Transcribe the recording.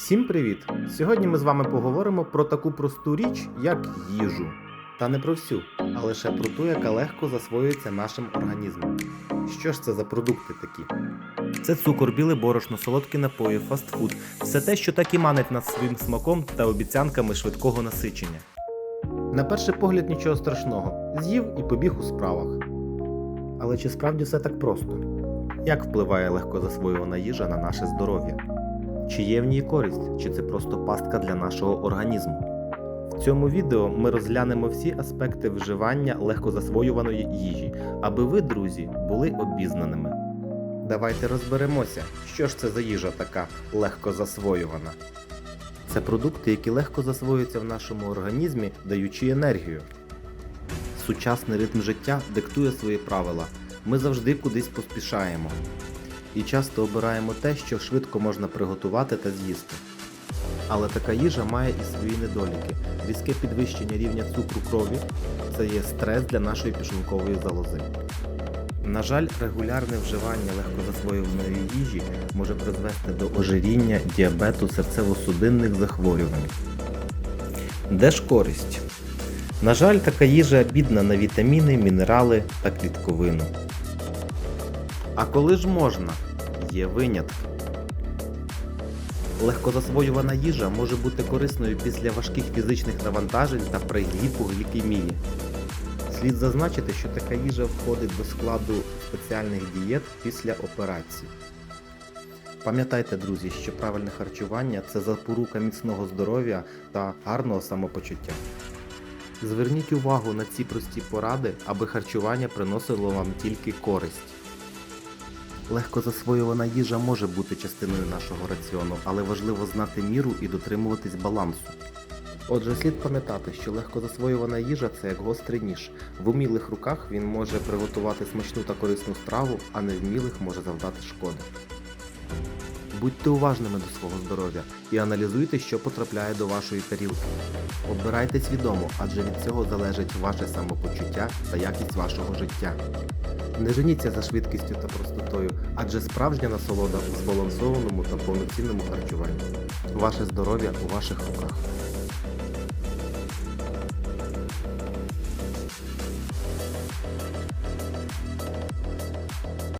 Всім привіт! Сьогодні ми з вами поговоримо про таку просту річ, як їжу. Та не про всю, а лише про ту, яка легко засвоюється нашим організмом. Що ж це за продукти такі? Це цукор, біле борошно, солодкі напої, фастфуд, все те, що так і манить нас своїм смаком та обіцянками швидкого насичення. На перший погляд нічого страшного, з'їв і побіг у справах. Але чи справді все так просто? Як впливає легко засвоювана їжа на наше здоров'я? Чи є в ній користь, чи це просто пастка для нашого організму? В цьому відео ми розглянемо всі аспекти вживання легкозасвоюваної їжі, аби ви, друзі, були обізнаними. Давайте розберемося, що ж це за їжа така легкозасвоювана. Це продукти, які легко засвоюються в нашому організмі, даючи енергію. Сучасний ритм життя диктує свої правила. Ми завжди кудись поспішаємо і часто обираємо те, що швидко можна приготувати та з'їсти. Але така їжа має і свої недоліки. Різке підвищення рівня цукру крові це є стрес для нашої пішункової залози. На жаль, регулярне вживання легкозасвоюваної їжі може призвести до ожиріння, діабету, серцево-судинних захворювань. Де ж користь? На жаль, така їжа бідна на вітаміни, мінерали та клітковину. А коли ж можна? Є винятки. Легкозасвоювана їжа може бути корисною після важких фізичних навантажень та при гіпоглікемії. Слід зазначити, що така їжа входить до складу спеціальних дієт після операцій. Пам'ятайте, друзі, що правильне харчування це запорука міцного здоров'я та гарного самопочуття. Зверніть увагу на ці прості поради, аби харчування приносило вам тільки користь. Легко засвоювана їжа може бути частиною нашого раціону, але важливо знати міру і дотримуватись балансу. Отже, слід пам'ятати, що легко засвоювана їжа це як гострий ніж. В умілих руках він може приготувати смачну та корисну страву, а невмілих може завдати шкоди. Будьте уважними до свого здоров'я і аналізуйте, що потрапляє до вашої тарілки. Обирайте свідомо, адже від цього залежить ваше самопочуття та якість вашого життя. Не женіться за швидкістю та простотою, адже справжня насолода у збалансованому та повноцінному харчуванні. Ваше здоров'я у ваших руках.